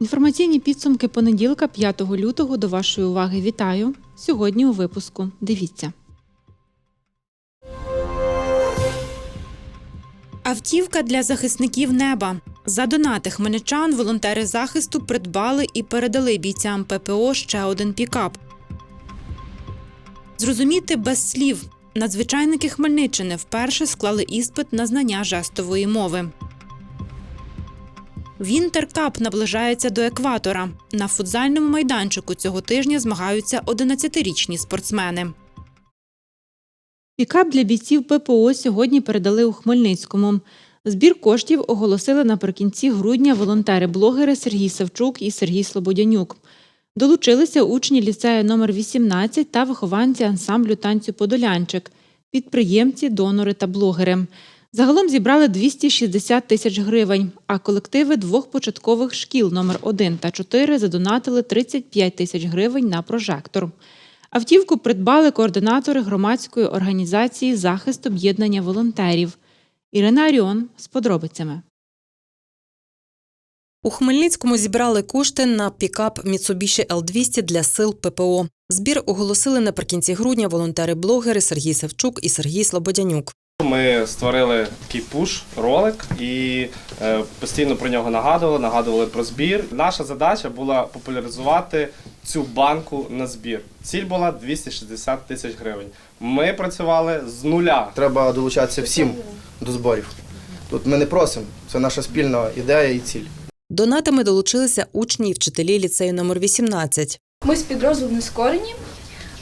Інформаційні підсумки понеділка 5 лютого до вашої уваги вітаю. Сьогодні у випуску. Дивіться. Автівка для захисників неба. За донати хмельничан волонтери захисту придбали і передали бійцям ППО ще один пікап. Зрозуміти без слів. Надзвичайники Хмельниччини вперше склали іспит на знання жестової мови. Вінтеркап наближається до екватора. На футзальному майданчику цього тижня змагаються 11-річні спортсмени. Пікап для бійців ППО сьогодні передали у Хмельницькому. Збір коштів оголосили наприкінці грудня волонтери-блогери Сергій Савчук і Сергій Слободянюк. Долучилися учні ліцею номер 18 та вихованці ансамблю танцю Подолянчик, підприємці, донори та блогери. Загалом зібрали 260 тисяч гривень, а колективи двох початкових шкіл номер 1 та 4 задонатили 35 тисяч гривень на прожектор. Автівку придбали координатори громадської організації захист об'єднання волонтерів. Ірина Аріон з подробицями. У Хмельницькому зібрали кошти на пікап Mitsubishi L200 для сил ППО. Збір оголосили наприкінці грудня волонтери-блогери Сергій Савчук і Сергій Слободянюк. Ми створили такий пуш ролик і е, постійно про нього нагадували, нагадували про збір. Наша задача була популяризувати цю банку на збір. Ціль була 260 тисяч гривень. Ми працювали з нуля. Треба долучатися всім до зборів. Тут ми не просимо, це наша спільна ідея і ціль. Донатами долучилися учні і вчителі ліцею номер 18. Ми з підрозділу Нескорені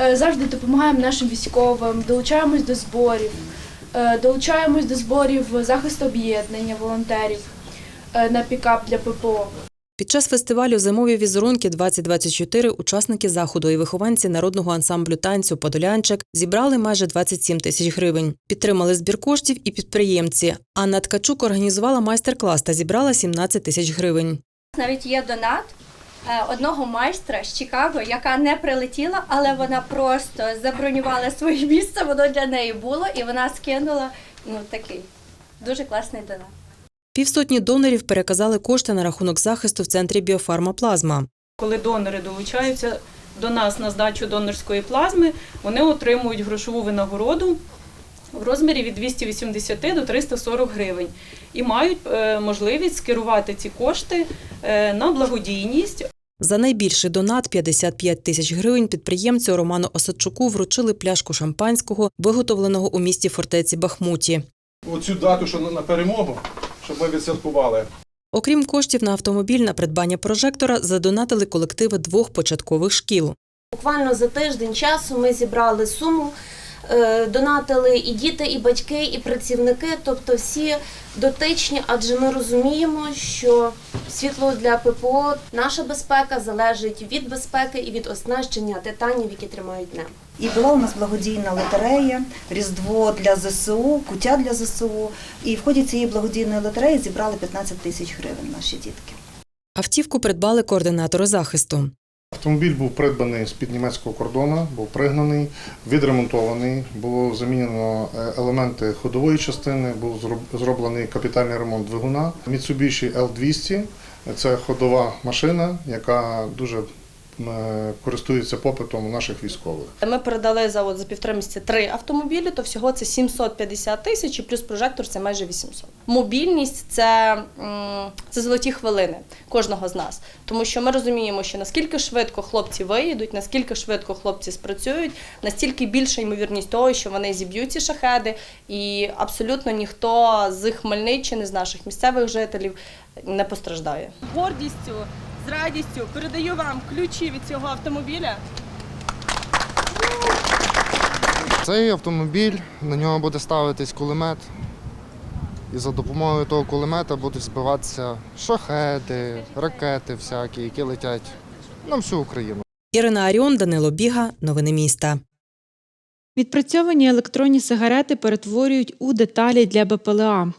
е, завжди допомагаємо нашим військовим, долучаємось до зборів, долучаємось до зборів захисту об'єднання волонтерів е, на пікап для ППО. Під час фестивалю Зимові візерунки 2024 учасники заходу і вихованці народного ансамблю танцю Подолянчик зібрали майже 27 тисяч гривень. Підтримали збір коштів і підприємці. Анна Ткачук організувала майстер-клас та зібрала 17 тисяч гривень. Навіть є донат е, одного майстра з Чикаго, яка не прилетіла, але вона просто забронювала своє місце, воно для неї було, і вона скинула ну такий дуже класний донат. Півсотні донорів переказали кошти на рахунок захисту в центрі біофармаплазма. Коли донори долучаються до нас на здачу донорської плазми, вони отримують грошову винагороду в розмірі від 280 до 340 гривень і мають е, можливість скерувати ці кошти е, на благодійність. За найбільший донат 55 тисяч гривень підприємцю Роману Осадчуку вручили пляшку шампанського, виготовленого у місті фортеці Бахмуті. оцю дату, що на- перемогу, щоб ми відсвяткували. Окрім коштів на автомобіль на придбання прожектора, задонатили колективи двох початкових шкіл. Буквально за тиждень часу ми зібрали суму, донатили і діти, і батьки, і працівники, тобто всі дотичні, адже ми розуміємо, що світло для ППО, наша безпека залежить від безпеки і від оснащення титанів, які тримають небо. І була у нас благодійна лотерея, Різдво для ЗСУ, куття для ЗСУ. І в ході цієї благодійної лотереї зібрали 15 тисяч гривень наші дітки. Автівку придбали координатори захисту. Автомобіль був придбаний з-під німецького кордону, був пригнаний, відремонтований, було замінено е, елементи ходової частини, був зроб- зроблений капітальний ремонт двигуна. Mitsubishi L200 – це ходова машина, яка дуже е, користується попитом у наших військових. Ми передали за от за півтора місяця три автомобілі, то всього це 750 тисяч, і плюс прожектор це майже 800. Мобільність це, це золоті хвилини кожного з нас, тому що ми розуміємо, що наскільки швидко хлопці виїдуть, наскільки швидко хлопці спрацюють, настільки більша ймовірність того, що вони зіб'ють ці шахеди, і абсолютно ніхто з Хмельниччини, з наших місцевих жителів не постраждає. Гордістю, з радістю передаю вам ключі від цього автомобіля. Цей автомобіль, на нього буде ставитись кулемет. І за допомогою того кулемета будуть збиватися шахеди, ракети всякі, які летять на всю Україну. Ірина Аріон, Данило Біга. Новини міста. Відпрацьовані електронні сигарети перетворюють у деталі для БПЛА.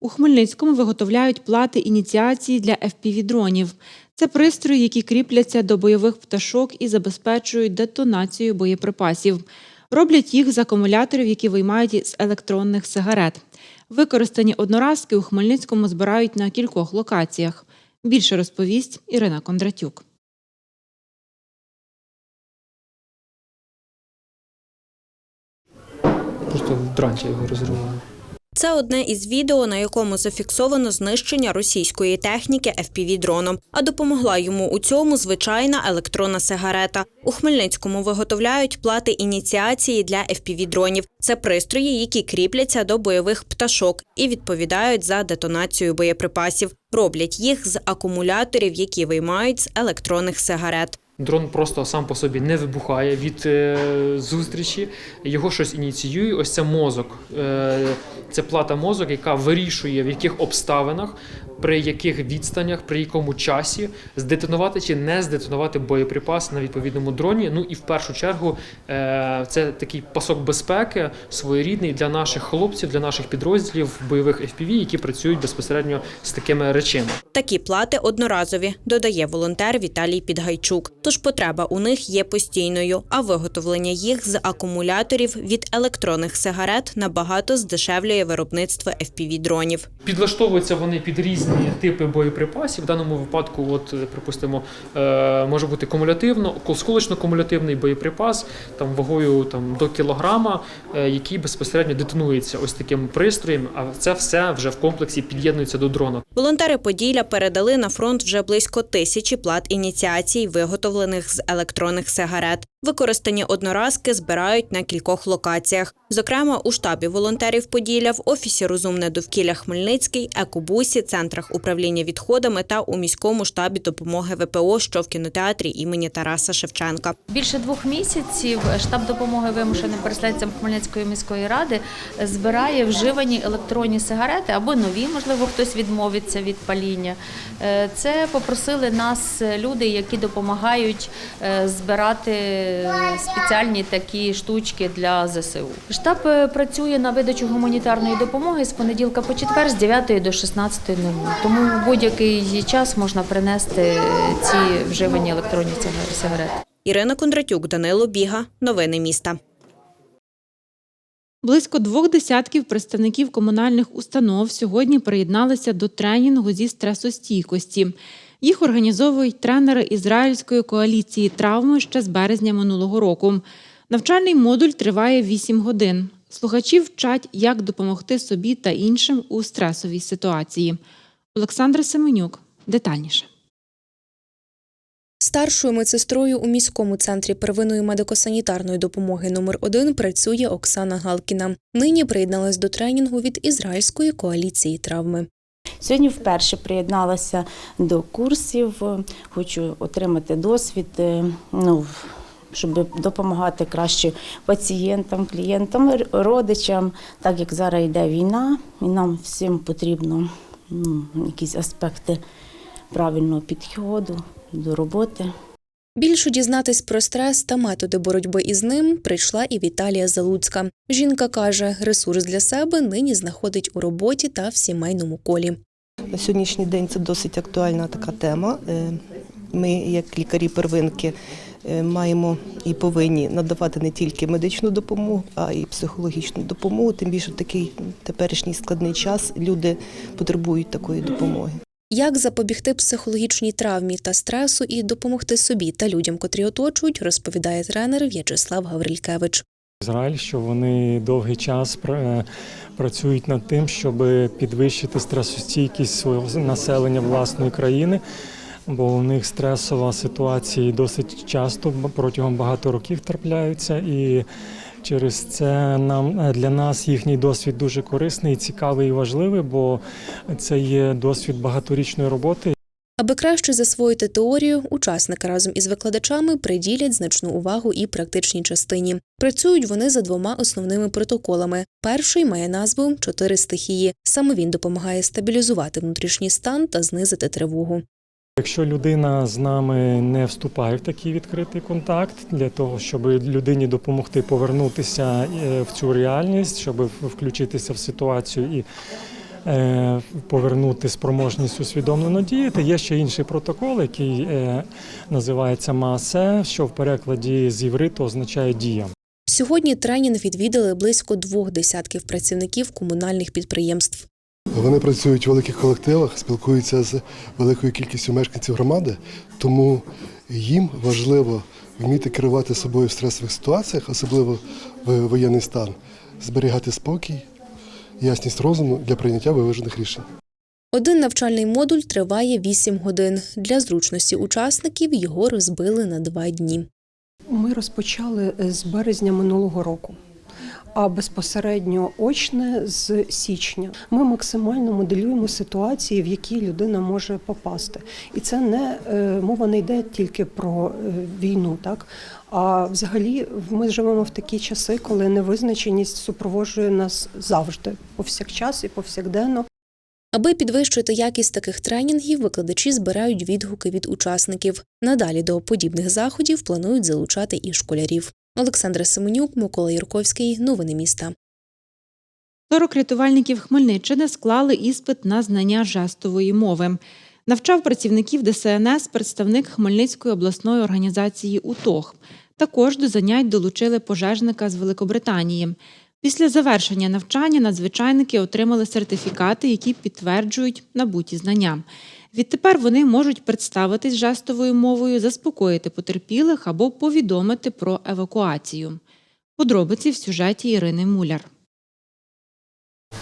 У Хмельницькому виготовляють плати ініціації для FPV-дронів. Це пристрої, які кріпляться до бойових пташок і забезпечують детонацію боєприпасів. Роблять їх з акумуляторів, які виймають з електронних сигарет. Використані одноразки у Хмельницькому збирають на кількох локаціях. Більше розповість Ірина Кондратюк. Просто в дранча його розривали. Це одне із відео, на якому зафіксовано знищення російської техніки FPV-дроном. А допомогла йому у цьому звичайна електронна сигарета. У Хмельницькому виготовляють плати ініціації для FPV-дронів. Це пристрої, які кріпляться до бойових пташок і відповідають за детонацію боєприпасів. Роблять їх з акумуляторів, які виймають з електронних сигарет. Дрон просто сам по собі не вибухає від е, зустрічі, його щось ініціює. Ось це мозок. Е, це плата мозок, яка вирішує, в яких обставинах, при яких відстанях, при якому часі здетонувати чи не здетонувати боєприпас на відповідному дроні. Ну і в першу чергу е, це такий пасок безпеки своєрідний для наших хлопців, для наших підрозділів бойових FPV, які працюють безпосередньо з такими речами. Такі плати одноразові, додає волонтер Віталій Підгайчук. Тож потреба у них є постійною, а виготовлення їх з акумуляторів від електронних сигарет набагато здешевлює виробництво FPV-дронів. Підлаштовуються вони під різні типи боєприпасів. В даному випадку, от припустимо, е, може бути кумулятивно, осколочно-кумулятивний боєприпас там вагою там до кілограма, е, який безпосередньо детонується ось таким пристроєм. А це все вже в комплексі під'єднується до дрона. Волонтери Поділля передали на фронт вже близько тисячі плат ініціацій, виготовлених з електронних сигарет. Використані одноразки збирають на кількох локаціях. Зокрема, у штабі волонтерів Поділля, в офісі Розумне довкілля Хмельницький, екобусі, центрах управління відходами та у міському штабі допомоги ВПО, що в кінотеатрі імені Тараса Шевченка. Більше двох місяців штаб допомоги вимушеним переселенцям Хмельницької міської ради збирає вживані електронні сигарети або нові, можливо, хтось відмовиться від паління. Е, Це попросили нас люди, які допомагають е, збирати спеціальні такі штучки для ЗСУ. Штаб е, працює на видачу гуманітарної допомоги з понеділка по четвер з 9 до 16.00. Тому в будь-який час можна принести ці вживані електронні сигарети. Ірина Кондратюк, Данило Біга. Новини міста. Близько двох десятків представників комунальних установ сьогодні приєдналися до тренінгу зі стресостійкості. Їх організовують тренери ізраїльської коаліції травми ще з березня минулого року. Навчальний модуль триває 8 годин. Слухачі вчать, як допомогти собі та іншим у стресовій ситуації. Олександра Семенюк детальніше. Старшою медсестрою у міському центрі первинної медико-санітарної допомоги номер 1 працює Оксана Галкіна. Нині приєдналась до тренінгу від ізраїльської коаліції травми. Сьогодні вперше приєдналася до курсів. Хочу отримати досвід, е, ну, щоб допомагати краще пацієнтам, клієнтам, родичам. Так як зараз йде війна, і нам всім потрібно ну, якісь аспекти правильного підходу до роботи. Більше дізнатись про стрес та методи боротьби із ним прийшла і Віталія Залуцька. Жінка каже, ресурс для себе нині знаходить у роботі та в сімейному колі. На сьогоднішній день це досить актуальна така тема. Е, Ми, як лікарі первинки, е, маємо і повинні надавати не тільки медичну допомогу, а й психологічну допомогу. Тим більше в такий теперішній складний час люди потребують такої допомоги. Як запобігти психологічній травмі та стресу і допомогти собі та людям, котрі оточують, розповідає тренер В'ячеслав Гаврилькевич. Ізраїль, що вони довгий час працюють над тим, щоб підвищити стресостійкість свого населення власної країни, бо у них стресова ситуація досить часто протягом багато років трапляються, і через це нам для нас їхній досвід дуже корисний, цікавий і важливий, бо це є досвід багаторічної роботи. Аби краще засвоїти теорію, учасники разом із викладачами приділять значну увагу і практичній частині. Працюють вони за двома основними протоколами. Перший має назву Чотири стихії. Саме він допомагає стабілізувати внутрішній стан та знизити тривогу. Якщо людина з нами не вступає в такий відкритий контакт для того, щоб людині допомогти повернутися е, в цю реальність, щоб включитися в ситуацію і е, повернути спроможність усвідомлено діяти. Є ще інший протокол, який е, називається МАСЕ, що в перекладі з євриту означає дія. Сьогодні тренінг відвідали близько двох десятків працівників комунальних підприємств. Вони працюють у великих колективах, спілкуються з великою кількістю мешканців громади, тому їм важливо вміти керувати собою в стресових ситуаціях, особливо в воєнний стан, зберігати спокій, ясність розуму для прийняття виважених рішень. Один навчальний модуль триває 8 годин. Для зручності учасників його розбили на два дні. Ми розпочали з березня минулого року, а безпосередньо очне з січня. Ми максимально моделюємо ситуації, в які людина може попасти. І це не е, мова не йде тільки про е, війну, так а взагалі ми живемо в такі часи, коли невизначеність супроводжує нас завжди, повсякчас і повсякденно. Аби підвищити якість таких тренінгів, викладачі збирають відгуки від учасників. Надалі до подібних заходів планують залучати і школярів. Олександра Семенюк, Микола Юрковський. Новини міста. 40 рятувальників Хмельниччини склали іспит на знання жестової мови. Навчав працівників ДСНС представник Хмельницької обласної організації УТОГ. Також до занять долучили пожежника з Великобританії. Після завершення навчання надзвичайники отримали сертифікати, які підтверджують набуті знання. Відтепер вони можуть представитись жестовою мовою, заспокоїти потерпілих або повідомити про евакуацію. Подробиці в сюжеті Ірини Муляр.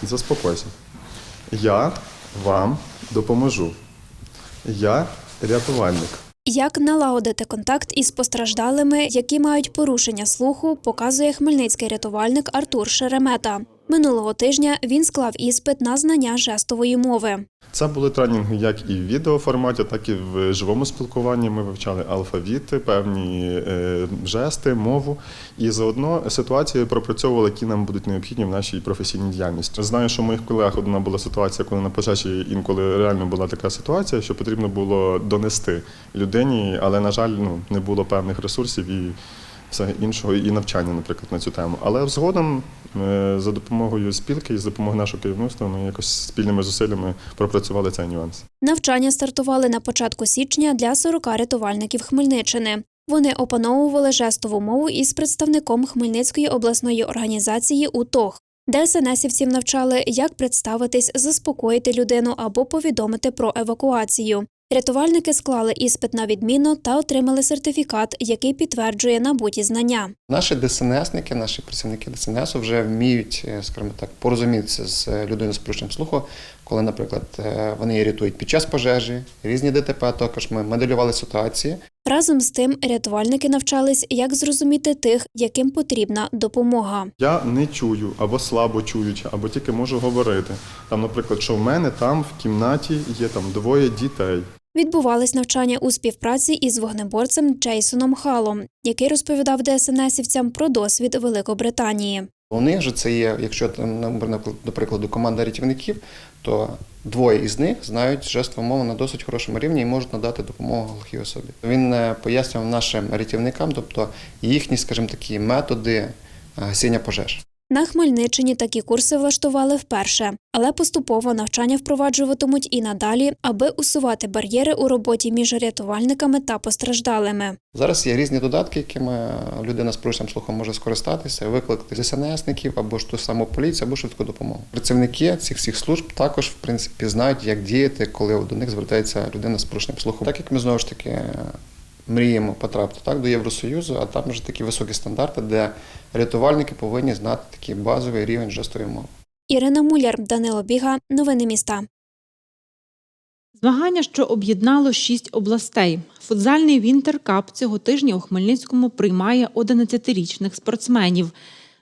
Заспокойся. Я вам допоможу. Я рятувальник. Як налагодити контакт із постраждалими, які мають порушення слуху, показує хмельницький рятувальник Артур Шеремета. Минулого тижня він склав іспит на знання жестової мови. Це були тренінги як і в відеоформаті, так і в живому спілкуванні. Ми вивчали алфавіти, певні е, жести, мову і заодно ситуації пропрацьовували, які нам будуть необхідні в нашій професійній діяльності. Знаю, що у моїх колег одна була ситуація, коли на пожежі інколи реально була така ситуація, що потрібно було донести людині, але на жаль, ну не було певних ресурсів і все іншого, і навчання, наприклад, на цю тему. Але згодом е, за допомогою спілки і за допомогою нашого керівництва ми якось спільними зусиллями пропрацювали цей нюанс. Навчання стартували на початку січня для 40 рятувальників Хмельниччини. Вони опановували жестову мову із представником Хмельницької обласної організації УТОГ. ДСНСівців навчали, як представитись, заспокоїти людину або повідомити про евакуацію. Рятувальники склали іспит на відміну та отримали сертифікат, який підтверджує набуті знання. Наші ДСНСники, наші працівники ДСНС вже вміють, е, скажімо так, порозумітися з е, людиною з порушенням слуху, коли, наприклад, е, вони рятують під час пожежі, різні ДТП. Також ми моделювали ситуації. Разом з тим, рятувальники навчались, як зрозуміти тих, яким потрібна допомога. Я не чую або слабо чуючи, або тільки можу говорити. Там, наприклад, що в мене там в кімнаті є там двоє дітей. Відбувались навчання у співпраці із вогнеборцем Джейсоном Халом, який розповідав ДСНСівцям про досвід Великобританії. У них же це є, якщо там, наприклад, до прикладу, команда рятівників, то двоє із них знають жестову мову на досить хорошому рівні і можуть надати допомогу глухій особі. Він е, пояснював нашим рятівникам, тобто їхні, скажімо такі, методи е, гасіння пожеж. На Хмельниччині такі курси влаштували вперше, але поступово навчання впроваджуватимуть і надалі, аби усувати бар'єри у роботі між рятувальниками та постраждалими. Зараз є різні додатки, якими людина з порушенням слуху може скористатися, викликати ДСНСників або ж ту саму поліцію, або швидку допомогу. Працівники цих всіх служб також в принципі знають, як діяти, коли до них звертається людина з порушенням слуху. Так як ми знову ж таки мріємо потрапити так до Євросоюзу, а там вже такі високі стандарти, де рятувальники повинні знати такий базовий рівень жестової мови. Ірина Муляр, Данило Біга, новини міста. Змагання, що об'єднало шість областей. Футзальний Вінтеркап цього тижня у Хмельницькому приймає 11-річних спортсменів.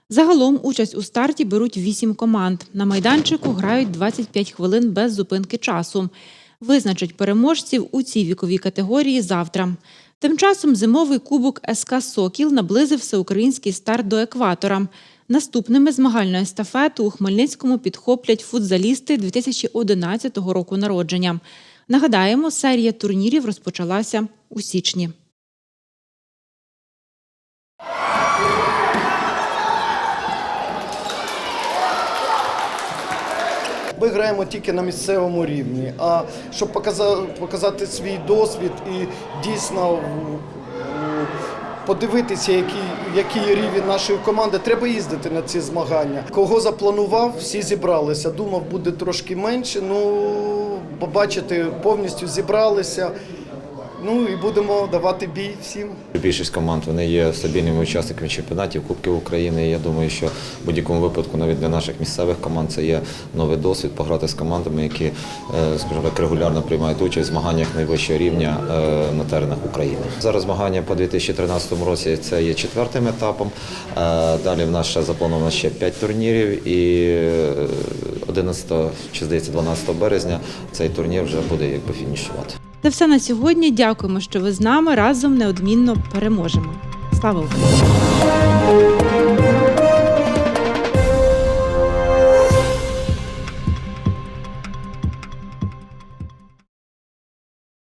Загалом участь у старті беруть вісім команд. На майданчику грають 25 хвилин без зупинки часу. Визначать переможців у цій віковій категорії завтра. Тим часом зимовий кубок СК Сокіл наблизив всеукраїнський старт до екватора. Наступними змагальну естафету у Хмельницькому підхоплять футзалісти 2011 року народження. Нагадаємо, серія турнірів розпочалася у січні. Ми граємо тільки на місцевому рівні. А щоб показати, свій досвід і дійсно подивитися, який, який рівень нашої команди, треба їздити на ці змагання. Кого запланував, всі зібралися. Думав, буде трошки менше. Ну, побачити, повністю зібралися. Ну і будемо давати бій всім. Більшість команд вони є стабільними учасниками чемпіонатів Кубків України. Я думаю, що в будь-якому випадку, навіть для наших місцевих команд, це є новий досвід пограти з командами, які, е, скажімо так, регулярно приймають участь в змаганнях найвищого рівня е, на теренах України. Зараз змагання по 2013 році це є четвертим етапом. Е, Далі в нас ще заплановано ще 5 турнірів, і е, 11 чи здається 12 березня цей турнір вже буде якби фінішувати. Це все на сьогодні. Дякуємо, що ви з нами разом неодмінно переможемо. Слава Україні!